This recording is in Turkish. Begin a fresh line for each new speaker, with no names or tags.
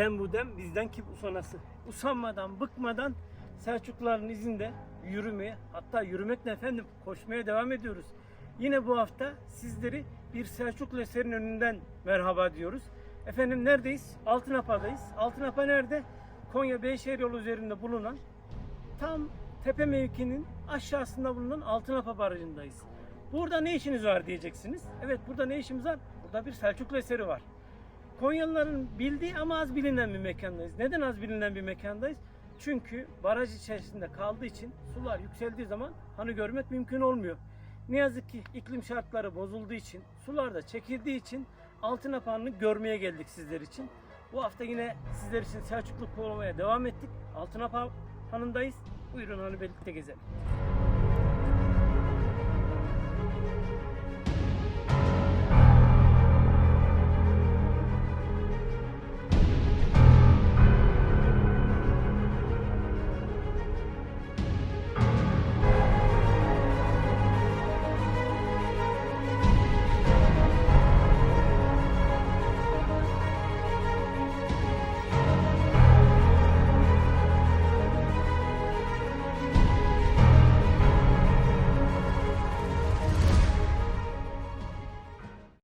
dem bu dem bizden kim usanası. Usanmadan, bıkmadan Selçukluların izinde yürümeye, hatta yürümek ne efendim, koşmaya devam ediyoruz. Yine bu hafta sizleri bir Selçuklu eserinin önünden merhaba diyoruz. Efendim neredeyiz? Altınapa'dayız. Altınapa nerede? Konya Beyşehir yolu üzerinde bulunan tam tepe mevkinin aşağısında bulunan Altınapa Barajı'ndayız. Burada ne işiniz var diyeceksiniz. Evet burada ne işimiz var? Burada bir Selçuklu eseri var. Konyalıların bildiği ama az bilinen bir mekandayız. Neden az bilinen bir mekandayız? Çünkü baraj içerisinde kaldığı için sular yükseldiği zaman hanı görmek mümkün olmuyor. Ne yazık ki iklim şartları bozulduğu için, sular da çekildiği için Altınapa Hanı'nı görmeye geldik sizler için. Bu hafta yine sizler için Selçuklu kovalamaya devam ettik. Altınapa Hanı'ndayız. Buyurun hanı birlikte gezelim.